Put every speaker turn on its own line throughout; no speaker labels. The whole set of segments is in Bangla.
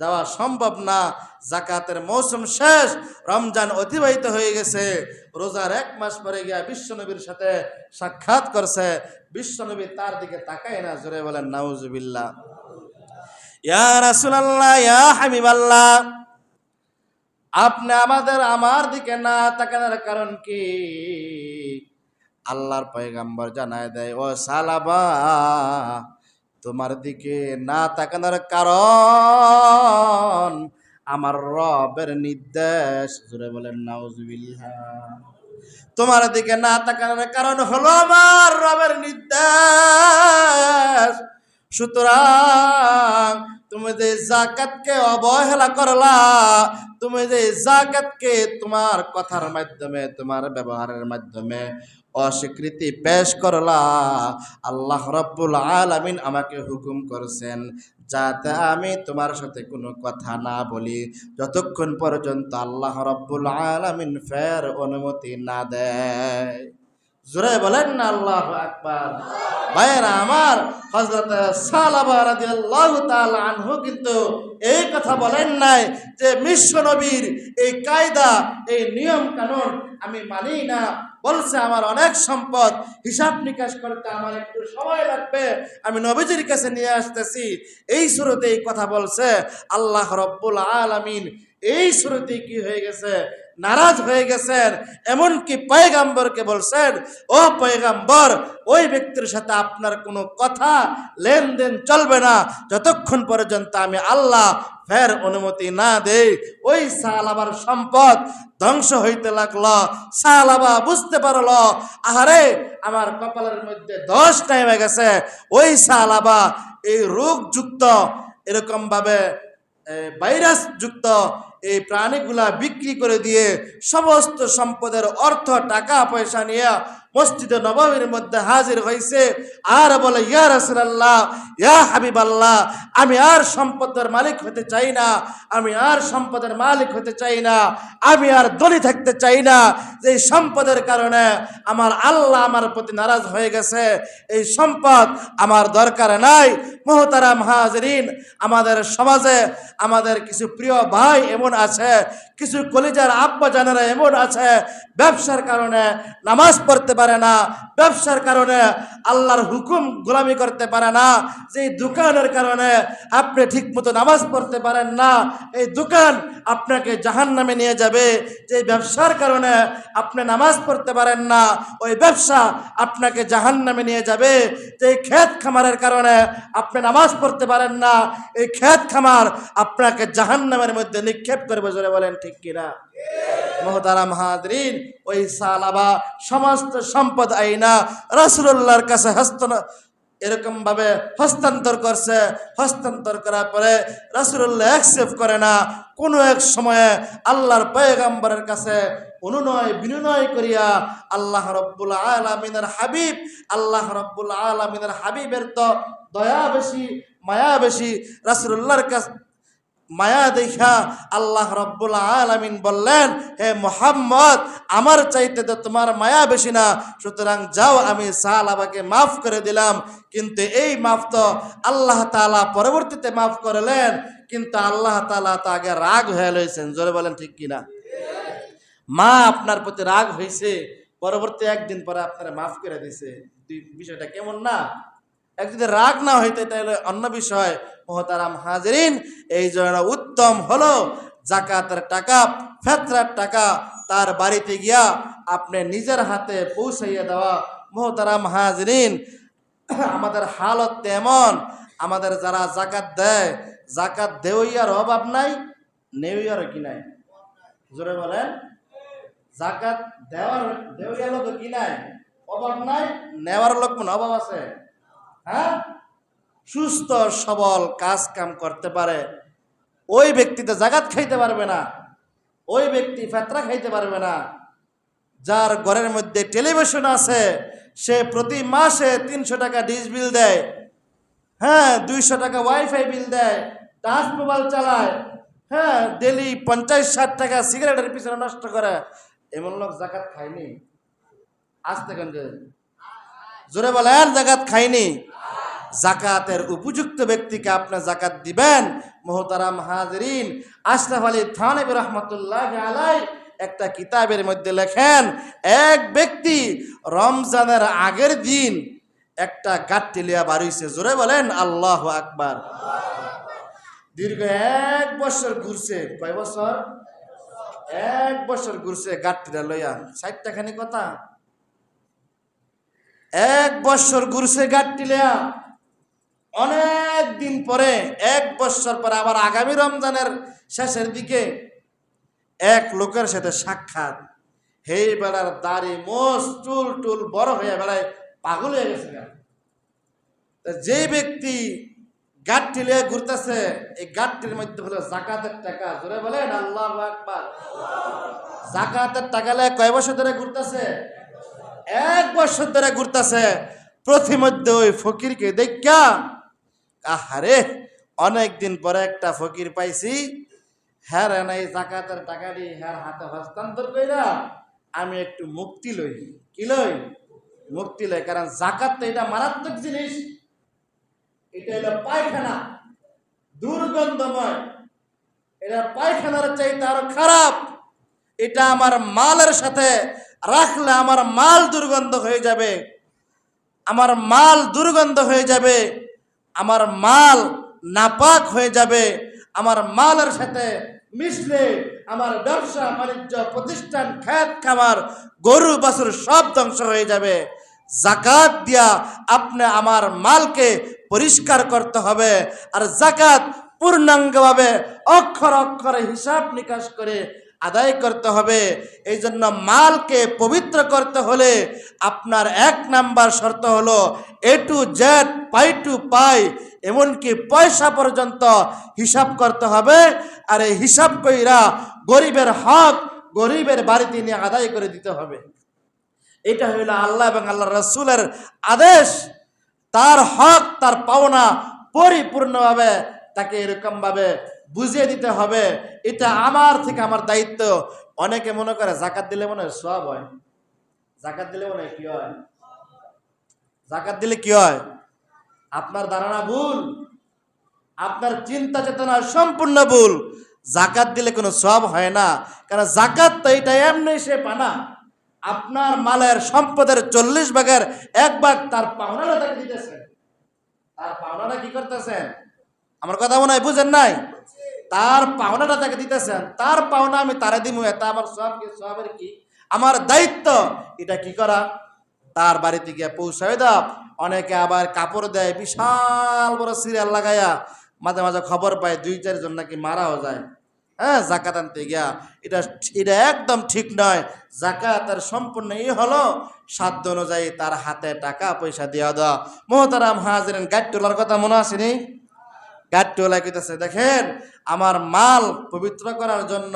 যাওয়া সম্ভব না। জাকাতের মৌসুম শেষ, রমজান অতিবাহিত হয়ে গেছে। রোজার এক মাস পরে গিয়া বিশ্বনবীর সাথে সাক্ষাৎ করছে। বিশ্বনবী তার দিকে তাকায় না, জোরে বলেন, নাউজুবিল্লাহ। ইয়া রাসূলুল্লাহ, ইয়া হাবিবাল্লাহ, আপনি আমাদের, আমার দিকে না তাকানোর কারণ কি? আল্লাহর পয়গাম্বর জানায় দেয়, ও সালাবা তোমার দিকে না তাকানোর কারণ আমার রবের নির্দেশ। জুড়ে বলেন, নাউজুবিল্লাহ। তোমার দিকে না তাকানোর কারণ হলো আমার রবের নির্দেশ। সুতরাং তুমি যে জাকাতকে অবহেলা করলা, তুমি যে জাকাতকে তোমার কথার মাধ্যমে, তোমার ব্যবহারের মাধ্যমে অস্বীকৃতি পেশ করলা, আল্লাহ রব্বুল আলামিন আমাকে হুকুম করছেন, যাতে আমি তোমার সাথে কোনো কথা না বলি। যতক্ষণ পর্যন্ত আল্লাহ রব্বুল আলামিন ফের অনুমতি না দেয়। জোরে বলেন না আল্লাহ আকবার। ভাইয়েরা, আমার হজরত আনহু কিন্তু এই কথা বলেন নাই যে বিশ্ব নবীর এই কায়দা, এই নিয়ম কানুন আমি মানি না। বলছে, আমার অনেক সম্পদ, হিসাব নিকাশ করতে আমার একটু সময় লাগবে, আমি নবীজির কাছে নিয়ে আসতেছি। এই শুরুতে এই কথা বলছে আল্লাহ রব্বুল আলামিন। এই শুরুতে কি হয়ে গেছে? নারাজ হয়ে গেছেন এমনকি পয়গাম্বরকে বলছেন, ও পয়গাম্বর, ওই ব্যক্তির সাথে আপনার কোনো কথা, লেনদেন চলবে না। যতক্ষণ পর্যন্ত আমি আল্লাহ ফের অনুমতি না দেই, ওই সালাবার সম্পদ ধ্বংস হইতে লাগল। সালাবা বুঝতে পারল, আহারে, আমার কপালের মধ্যে দশ নেমে গেছে। ওই সালাবা এই রোগযুক্ত এরকম ভাবে ভাইরাস যুক্ত এই প্রাণীগুলা বিক্রি করে দিয়ে সমস্ত সম্পদের অর্থ টাকা পয়সা নিয়ে মসজিদে নবমীর মধ্যে হাজির হয়েছে আর বলে, ইয়া রাসূলুল্লাহ, ইয়া হাবিব আল্লাহ আমি আর সম্পদের মালিক হতে চাই না, আমি আর সম্পদের মালিক হতে চাই না, আমি আর দলি থাকতে চাই না। যে সম্পদের কারণে আমার আল্লাহ আমার প্রতি নারাজ হয়ে গেছে। এই সম্পদ আমার দরকার নাই। মোহতারাম হাজরিন, আমাদের সমাজে আমাদের কিছু প্রিয় ভাই এমন আছে, কিছু কলিজার আব্বা জানারা এমন আছে। ব্যবসার কারণে নামাজ পড়তে পারে না, ব্যবসার কারণে, আল্লাহর হুকুম গোলামি করতে পারে না যে দোকানের কারণে আপনি ঠিকমতো নামাজ পড়তে পারেন না, এই দোকান আপনাকে জাহান নামে নিয়ে যাবে যে ব্যবসার কারণে আপনি নামাজ পড়তে পারেন না, ওই ব্যবসা আপনাকে জাহান নামে নিয়ে যাবে যে ক্ষেত খামারের কারণে আপনি নামাজ পড়তে পারেন না, এই ক্ষেত খামার আপনাকে জাহান নামের মধ্যে নিক্ষেপ করবে, জোরে বলেন ঠিক কিনা? মহতারা মাহাদরিন ওই সালাবা সমস্ত সম্পদ আইনা রাসুল্লাহর কাছে হস্ত এরকম ভাবে হস্তান্তর করছে। হস্তান্তর করার পরে রাসুল্লাহ অ্যাকসেপ্ট করে না। কোনো এক সময়ে আল্লাহর পয়গাম্বরের কাছে অনুনয় বিনয় করিয়া আল্লাহ রব্বুল আলমিনের হাবিব, আল্লাহ রব্বুল আলমিনের হাবিবের তো দয়া বেশি, মায়া বেশি রাসুল্লাহর কাছে মায়া দেখা আল্লাহ রব্বুল আলামিন বললেন, হে মোহাম্মদ, আমার চাইতে তো তোমার মায়া বেশি না। সুতরাং যাও, আমি সাহাবাকে মাফ করে দিলাম। কিন্তু এই মাফ তো আল্লাহ তাআলা পরবর্তীতে মাফ করলেন, কিন্তু আল্লাহ তালা তো আগে রাগ হয়ে লইছেন। জোরে বলেন ঠিক কিনা? মা আপনার প্রতি রাগ হয়েছে পরবর্তী একদিন পরে আপনারা মাফ করে দিছে। বিষয়টা কেমন না? এক যদি রাগ না হইতে তাহলে অন্য বিষয়, মহতারাম হাজরিন, এই জন্য উত্তম হলো, জাকাতের টাকা, ফেতরার টাকা, তার বাড়িতে গিয়া আপনি নিজের হাতে পৌঁছাইয়া দেওয়া, মহতারাম হাজরিন, আমাদের হালত তেমন, আমাদের যারা জাকাত দেয়, জাকাত দেওয়ার অভাব নাই নেওয়ার কি নাই? জোরে বলেন। জাকাত দেওয়ার দেওয়ার লোক কি নাই? অভাব নাই, নেওয়ার লোক মনে অভাব আছে? হ্যাঁ? সুস্থ, সবল, কাজ কাম করতে পারে। ওই ব্যক্তিতে জাগাত খাইতে পারবে না। ওই ব্যক্তি ফেতরা খাইতে পারবে না। যার ঘরের মধ্যে টেলিভিশন আছে, সে প্রতি মাসে তিনশো টাকা ডিশ বিল দেয়। হ্যাঁ দুইশো টাকা ওয়াইফাই বিল দেয়, টাচ মোবাইল চালায়। হ্যাঁ ডেলি পঞ্চাশ, ষাট টাকা সিগারেটের পিছনে নষ্ট করে। এমন লোক জাকাত খায়নি। আসতে কেন জোরে বলেন, জাকাত খায়নি। জাকাতের উপযুক্ত ব্যক্তিকে আপনি জাকাত দিবেন। মোহতারাম হাজরিন, আশরাফ আলী থানবী রহমতুল্লাহ আলাই একটা কিতাবের মধ্যে লেখেন, এক ব্যক্তি রমজানের আগের দিন একটা গাঠটি লিয়া বাড়িছে জোরে বলেন, আল্লাহ আকবার। দীর্ঘ এক বছর ঘুরছে। কয় বছর? এক বছর ঘুরছে গাঠটিটা লইয়া। ষাটটা খানি কথা। এক বছর ঘুরছে গাঠটি লইয়া অনেক দিন পরে, এক বছর পরে আবার আগামী রমজানের শেষের দিকে এক লোকের সাথে সাক্ষাৎ। হে বেড়ার দাড়ি মোষ, চুল টুল বড় হয়ে বেড়ায় পাগল হয়ে গেছে। যে ব্যক্তি গাঠটি লিয়ে ঘুরতেছে, এই গাঠটির মধ্যে হলো জাকাতের টাকা। জোরে বলেন, আল্লাহ আকবার। জাকাতের টাকা লিয়ে কয় বছর ধরে ঘুরতেছে? এক বছর ধরে ঘুরতেছে। প্রতিমধ্যে ওই ফকিরকে দেখা আহারে অনেক দিন পরে একটা ফকির পাইছি হ্যাঁ রে নাই টাকা দিয়ে হ্যার হাতে হস্তান্তর কইরা আমি একটু মুক্তি লই। কি লই? মুক্তি লই, কারণ জাকাত তো এটা মারাত্মক জিনিস। এটা হলো পায়খানা, দুর্গন্ধময়। এটা পায়খানার চাইতে আরও খারাপ। এটা আমার মালের সাথে রাখলে আমার মাল দুর্গন্ধ হয়ে যাবে। আমার মাল দুর্গন্ধ হয়ে যাবে। আমার মাল নাপাক হয়ে যাবে, আমার মালের সাথে মিশলে আমার ব্যবসা, বাণিজ্য, প্রতিষ্ঠান, খ্যাত খামার, গরু, বাছুর সব ধ্বংস হয়ে যাবে। জাকাত দিয়া আপনি আমার মালকে পরিষ্কার করতে হবে আর জাকাত পূর্ণাঙ্গভাবে অক্ষর অক্ষরে হিসাব নিকাশ করে আদায় করতে হবে। এই জন্য মালকে পবিত্র করতে হলে আপনার এক নাম্বার শর্ত হলো এ টু জেড পাই টু পাই এমনকি পয়সা পর্যন্ত হিসাব করতে হবে। আর এই হিসাব কইরা গরিবের হক গরিবের বাড়িতে নিয়ে আদায় করে দিতে হবে। এটা হইল আল্লাহ এবং আল্লাহ রসুলের আদেশ। তার হক, তার পাওনা পরিপূর্ণভাবে তাকে এরকমভাবে বুঝিয়ে দিতে হবে। এটা আমার থেকে আমার দায়িত্ব। অনেকে মনে করে জাকাত দিলে মনে হয় সব হয়। জাকাত দিলে মনে হয় কি হয়? জাকাত দিলে কি হয়? আপনার ধারণা ভুল। আপনার চিন্তা চেতনা সম্পূর্ণ ভুল। জাকাত দিলে কোনো সব হয় না। কারণ জাকাত তো এটা এমনি সে পানা। আপনার মালের সম্পদের চল্লিশ ভাগের এক ভাগ তার পাওনাটা তাকে দিতেছেন। তার পাওনাটা কি করতেছেন? আমার কথা মনে হয় বুঝেন নাই? তার পাওনাটা তাকে দিতেছেন, তার পাওনা আমি তারে দিমু, এটা আমার সব কি, সবের কি? আমার দায়িত্ব। এটা কি করা? তার বাড়িতে গিয়ে পৌঁছায় দাও। অনেকে আবার কাপড় দেয়, বিশাল বড় সিরিয়াল লাগাইয়া মাঝে মাঝে খবর পায়, দুই চারজন নাকি মারাও যায়। হ্যাঁ জাকাত আনতে গিয়া। এটা এটা একদম ঠিক নয়। জাকাতের সম্পূর্ণ ই হলো সাধ্য অনুযায়ী তার হাতে টাকা পয়সা দেওয়া। দেওয়া মোহতারাম হাজিরেন গাড়ি তোলার কথা মনে আসেনি গাড়িওয়ালা কইতেছে, দেখেন, আমার মাল পবিত্র করার জন্য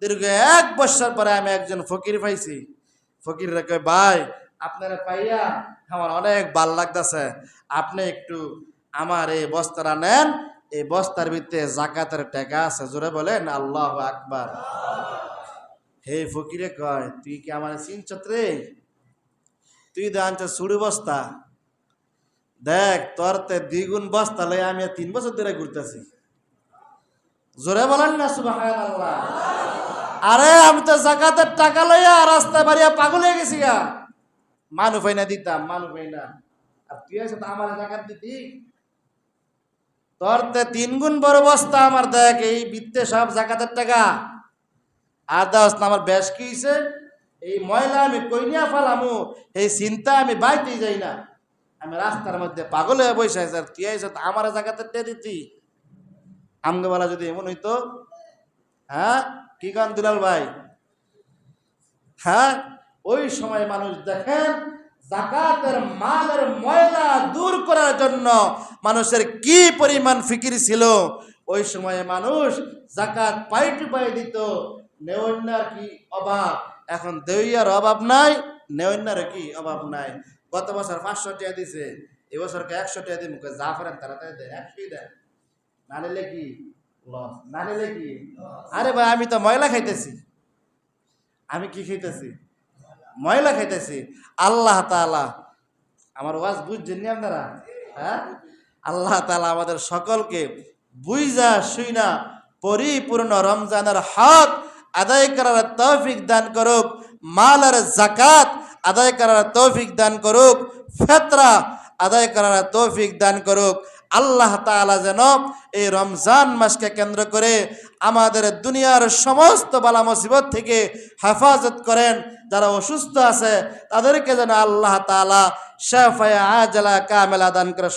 দীর্ঘ এক বছর পরে আমি একজন ফকির পাইছি। ফকির রেখে ভাই, আপনারা পাইয়া আমার অনেক ভালো লাগতেছে। আপনি একটু আমার এই বস্তাটা নেন, এই বস্তার ভিতরে জাকাতের টাকা আছে, জোরে বলেন, আল্লাহ আকবার। হে ফকিরে কয়, তুই কি আমার চিনছত রে? তুই দাঁড় সুড়ি বস্তা। দেখ, তোর তে দ্বিগুণ বস্তা লই আমি তিন বছর ধরে ঘুরতেছি। জোরে বলেন না সুবাহ আরে, আমি তো জাকাতের টাকা লইয়া রাস্তায় বাড়িয়া পাগল হয়ে গেছি গা। মানু না দিতাম, মানু না। আর তুই আছে তো আমার জাকাত দিতি। তোর তে তিন গুণ বড় বস্তা আমার, দেখ, এই বৃত্তে সব জাকাতের টাকা। আর দাস আমার বেশ কি হইছে? এই ময়লা আমি কইনিয়া ফালামু, এই চিন্তা আমি বাইতেই যাই না। আমি রাস্তার মধ্যে পাগল হয়ে বসে আছি আর তুই আমার জায়গাতে টে দিতি আমগোবেলা যদি এমন হইতো হ্যাঁ? কি গান দুলাল ভাই? হ্যাঁ? ওই সময় মানুষ দেখেন, জাকাতের মালের ময়লা দূর করার জন্য মানুষের কি পরিমাণ ফিকির ছিল। ওই সময়ে মানুষ জাকাত পাই টু পাই দিত। নেওয়ার কি অভাব? এখন দেউয়ার অভাব নাই, নেওয়ার কি অভাব নাই? গত বছর পাঁচশো টাকা দিছে এবছরকে একশো টাকা দিই মুখে যা পারেন তারা তাই দেয় একশোই দেয়। না নিলে কি? না নিলে কি? আরে ভাই আমি তো ময়লা খাইতেছি। আমি কি খাইতেছি? ময়লা খাইতেছি। আল্লাহ তাআলা আমার ওয়াজ বুঝছেন নি আপনারা? হ্যাঁ? আল্লাহ তালা আমাদের সকলকে বুইজা শুইনা পরিপূর্ণ রমজানের হক আদায় করার তৌফিক দান করুক। মালের জাকাত আদায় করার তৌফিক দান করুক, ফেতরা আদায় করার তৌফিক দান করুক। আল্লাহ তালা যেন এই রমজান মাসকে কেন্দ্র করে আমাদের দুনিয়ার সমস্ত বালা মুসিবত থেকে হেফাজত করেন। যারা অসুস্থ আছে, তাদেরকে যেন আল্লাহ তালা শেফায় আজলা কামেলা দান করে